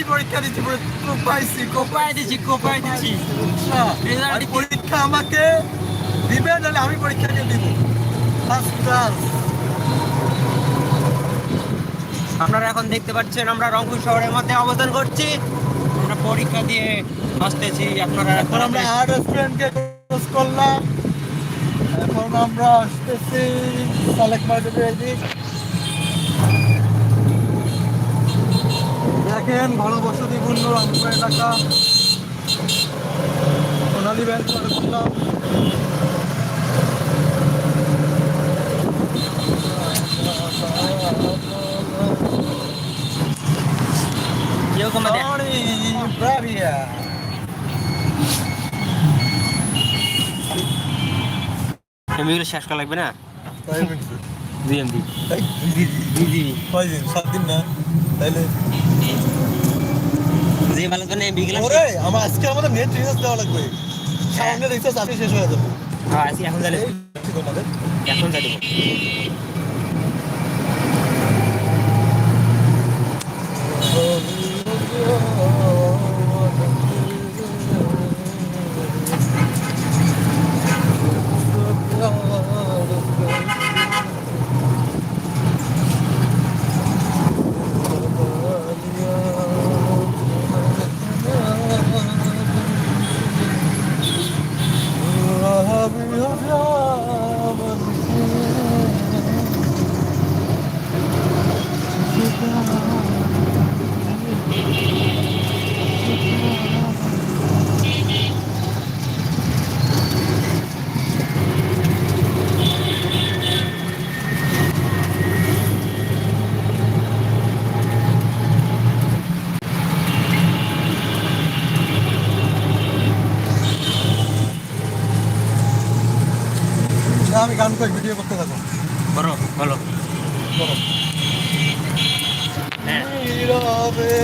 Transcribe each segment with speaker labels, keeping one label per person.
Speaker 1: এই পরীক্ষা দিচ্ছি
Speaker 2: দিচ্ছি কোপায় দিচ্ছি
Speaker 1: আর পরীক্ষা আমাকে দিবে নাহলে আমি পরীক্ষাকে দিব। ফার্স্ট ক্লাস
Speaker 2: আপনারা এখন দেখতে পাচ্ছেন আমরা রংপুর শহরের মধ্যে অবস্থান করছি। আমরা পরীক্ষা দিয়ে আসতেছি আপনারা
Speaker 1: এখন আমরা রেস্টুরেন্টকে ক্লোজ করলাম। এখন আমরা আসতেছি সালেক মার্কেটের দেখেন ভালো বসতিপূর্ণ রংপুর এলাকা সোনালী ব্যাংক করলাম.
Speaker 2: এমবিগুলো শেষ করা লাগবে না? দুই এমবি
Speaker 1: এই, কয় দিন? সাত দিন না? তাইলে
Speaker 2: যে ভালো তো এমবিগুলো
Speaker 1: ওরে, আমার আজকে আমাদের নেট রিচার্জ দেওয়া লাগবে। সামনে রিচার্জ আজকে শেষ হয়ে যাবে।
Speaker 2: হ্যাঁ আজকে এখন জানি
Speaker 1: এই, কি তোমাদের?
Speaker 2: এখন জানি
Speaker 1: আমি গান করি ভিডিও করতে থাকো
Speaker 2: বলো বলো।
Speaker 1: করো নীরবে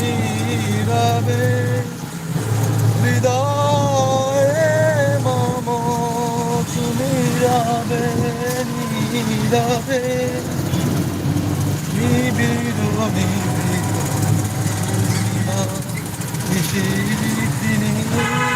Speaker 1: নীরবে হৃদয়ে মম তুমি রবে নীরবে। নিবিড় নিবিড় নিশিদিনী সম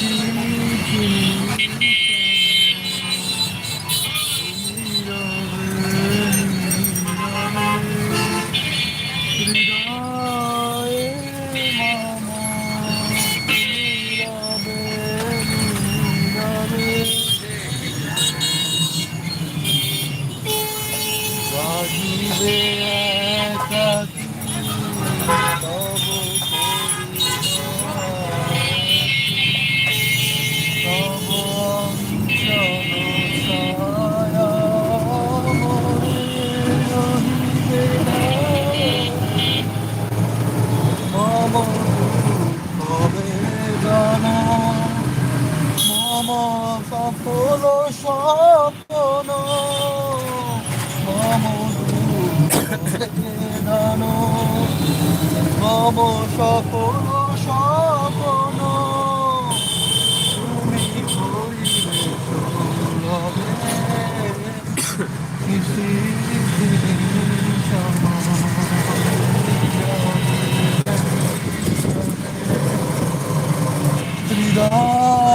Speaker 1: 嗯 সফল স্বপ্ন। দান মম সফল স্বপ্ন তুমি হৃদয়ে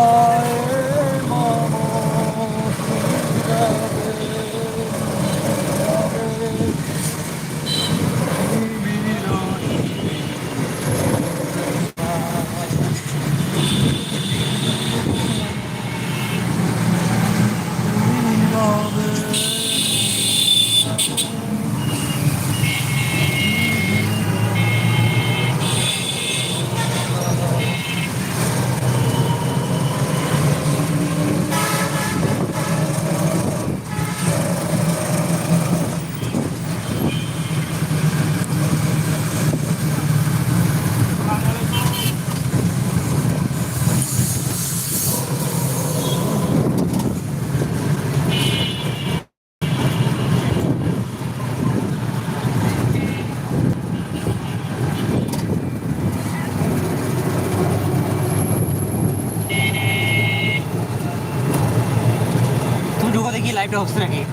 Speaker 2: লাইভটা হচ্ছে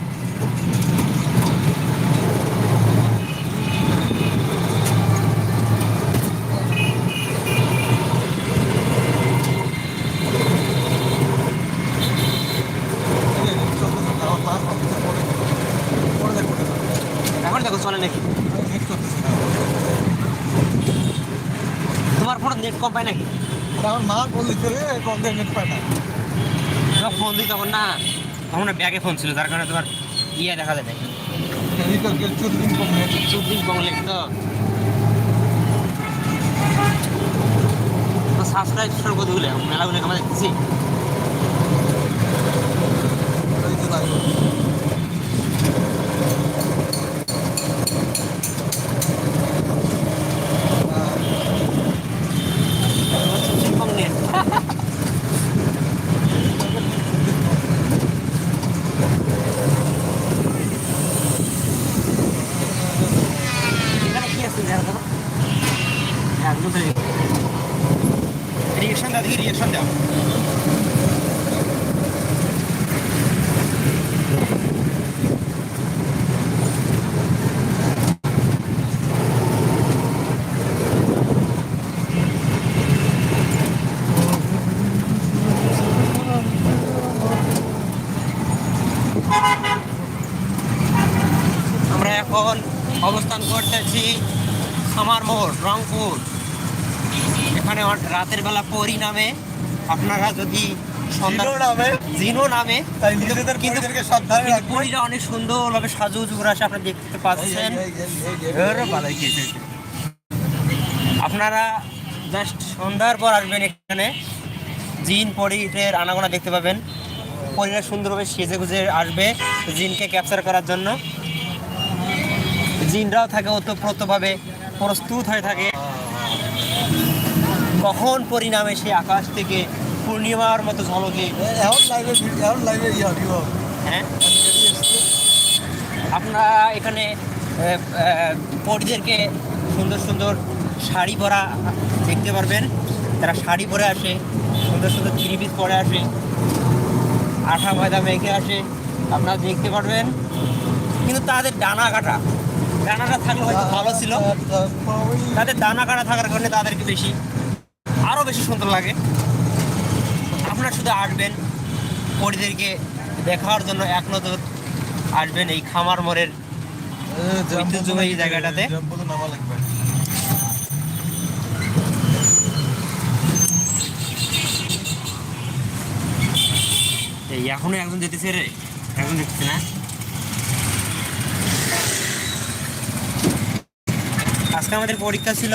Speaker 2: এখন দেখো চলে নাকি? তোমার ফোন নেট কম পায় নাকি?
Speaker 1: আমার মা বলেছে রে কবে নেট পায় না।
Speaker 2: ফোন দিই তখন না। তখন ব্যাগে ফোন ছিল তার কারণে তোমার ইয়ে দেখা যায় সাবস্ক্রাইব কতগুলো গেলে মেলাগুলো আমরা দেখতেছি
Speaker 1: এই যে লাগবে
Speaker 2: চব্বিশ বঙ্গ নেট এখানে কি আছে দেখা দেখো হ্যাঁ রিয়েকশন দাও দেখি রিয়েকশন দাও আমরা এখন অবস্থান করতেছি খামার মোড় রংপুর এখানে রাতের বেলা পরি নামে। আপনারা যদি
Speaker 1: নামে।
Speaker 2: জিনো পরিটা অনেক সুন্দরভাবে সাজুগুজু করে আসে আপনারা দেখতে পাচ্ছেন। আপনারা জাস্ট সন্ধ্যার পর আসবেন এখানে। জিন পরিটের আনাগোনা দেখতে পাবেন। পরিরা সুন্দরভাবে সেজে গুজে আসবে জিনকে ক্যাপচার করার জন্য। জিনরাও থাকে ওতপ্রোতভাবে প্রস্তুত হয়ে থাকে। কখন পরিণামে সে আকাশ থেকে পূর্ণিমার মতো ঝলকে। হ্যাঁ? আপনারা এখানে পরিদেরকে সুন্দর সুন্দর শাড়ি পরা দেখতে পারবেন। তারা শাড়ি পরে আসে, সুন্দর সুন্দর থ্রি পিস পরে আসে, আঠা ময়দা মেখে আসে, আপনারা দেখতে পারবেন। কিন্তু তাদের ডানা কাটা, ডানাটা থাকলে হয়তো ভালো ছিল। তাদের দানা কাটা থাকার কারণে তাদেরকে বেশি আরও বেশি সুন্দর লাগে। আপনারা শুধু আসবেন পরিদেরকে দেখার জন্য এক নজর আসবেন এই খামার মোড়ের ঐতিহ্যবাহী জায়গাটাতে। এই এখনও একজন যেতেছে রে। এখন দেখছে না? আজকে আমাদের পরীক্ষা ছিল।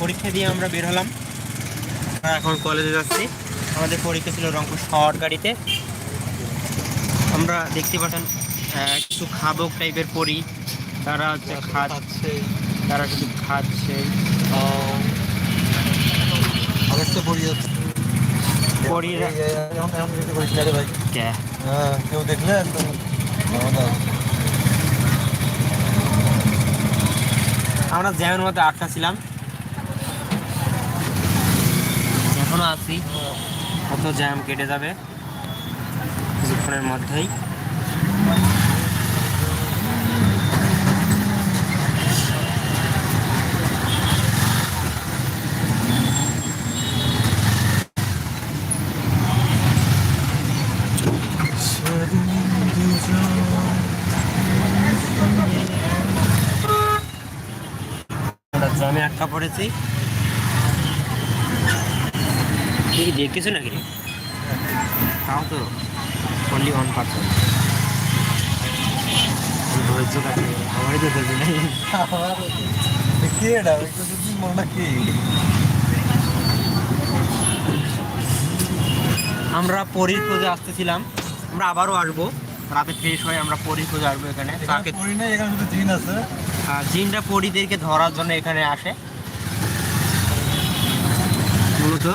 Speaker 2: পরীক্ষা দিয়ে আমরা বের হলাম। এখন কলেজে যাচ্ছি। আমাদের পরীক্ষা ছিল রংপুর শহর গাড়িতে। আমরা দেখতে পাচ্ছেন কিছু খাদক টাইপের পরি। তারা হচ্ছে
Speaker 1: খাচ্ছে।
Speaker 2: তারা শুধু খাচ্ছে।
Speaker 1: আরেকটা পড়ি যাচ্ছে
Speaker 2: পরীরা-
Speaker 1: এখন এখন যেতে পারিস না রে ভাই
Speaker 2: কে
Speaker 1: হ্যাঁ কেউ দেখলে একদম আমাদের
Speaker 2: আমরা জ্যামের মধ্যে আটকা ছিলাম এখনও আছি। কত জ্যাম কেটে যাবে? কিছুক্ষণের মধ্যেই। জ্যামে আটকা পড়েছি। কি দেখতেছো নাকি? রে তাও তো অনলি ওয়ান পার্সেন্ট ধৈর্য কাটে আমারই তো ধৈর্য নেই
Speaker 1: কে এটা মনে কি?
Speaker 2: আমরা পরীর খোঁজে আসতেছিলাম আমরা আবারও আসব। রাতে ফ্রেশ হয়ে আমরা পরীর খোঁজে আসব এখানে।
Speaker 1: এখানে
Speaker 2: তাকে
Speaker 1: পড়ি নাই এখানে শুধু জিন আছে।
Speaker 2: আহ, জিনরা পরীদেরকে ধরার জন্য এখানে আসে। মূলত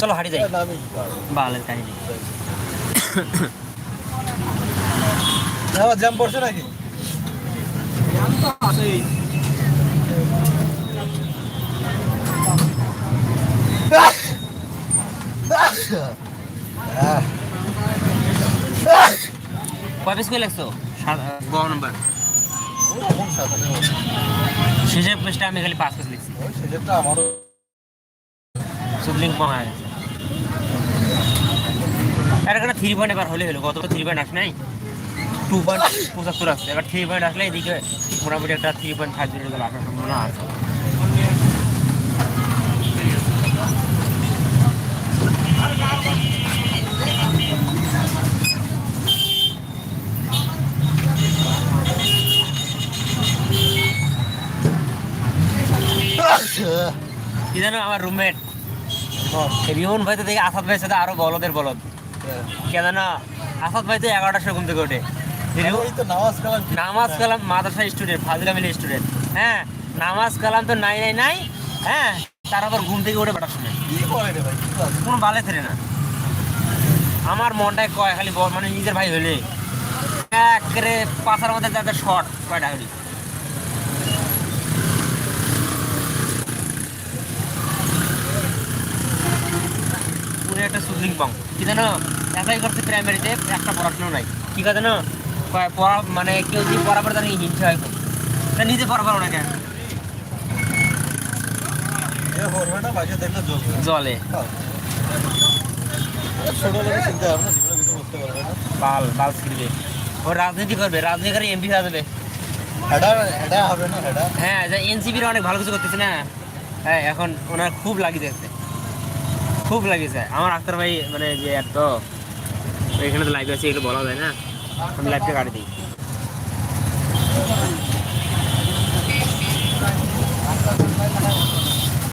Speaker 2: চলো হাঁটি যাই। বালের কাহিনী।
Speaker 1: জ্যাম পড়ছে নাকি? জ্যাম
Speaker 2: তো আছেই। করে লাগছো? গ নম্বর। শেষের পেজটা আমি খালি পাঁচ পিস লিখছি। সুদলিং কম আর এখানে থ্রি পয়েন্ট এবার হলে হলো। গত থ্রি পয়েন্ট আসে নাই। টু পয়েন্ট পঁচাত্তর আসছে। এবার থ্রি পয়েন্ট আসলে এদিকে মোটামুটি একটা থ্রি পয়েন্ট ফাইভ জিরো আসার সম্ভাবনা আছে। কি জানো আমার রুমমেট রিমন ভাই তো দেখি আসাদ ভাইয়ের সাথে আরও বলদের বলদ। কে জানো আসাদ ভাই তো এগারোটার সময় ঘুম থেকে ওঠে।
Speaker 1: নামাজ কালাম
Speaker 2: নামাজ কালাম মাদ্রাসা স্টুডেন্ট ফাজিলা মিলে স্টুডেন্ট হ্যাঁ নামাজ কালাম তো নাই নাই নাই। হ্যাঁ তার আবার ঘুম থেকে উঠে বেটার শুনে? কোনো বালে থাকে না। আমার মনটায় কয় খালি মানে নিজের ভাই হলে একেবারে পাশার মধ্যে যাদের শর্ট কয়টা হলি একটা কি জানো? একাই করছে প্রাইমারিতে একটা পড়াশোনা নাই। কি কথা জানো? পড়া মানে কেউ যদি পড়া পড়ে তার হিংসা হয় তা নিজে পড়া পারো না কেন?
Speaker 1: এ করবে না বাইরে দেখলে জ্বলবে
Speaker 2: জলে বাল বাল ছিড়বে। ও রাজনীতি করবে রাজনীতি করে এমপি হয়ে যাবে। হ্যাঁ এনসিপির অনেক ভালো কিছু করতেছে না। হ্যাঁ এখন ওনার খুব লাগিয়েছে খুব লাগিয়েছে আমার আক্তার ভাই মানে যে এত, এখানে তো লাইভ আছে, এগুলো বলা যায় না। আমি লাইভটা কাটি দিই।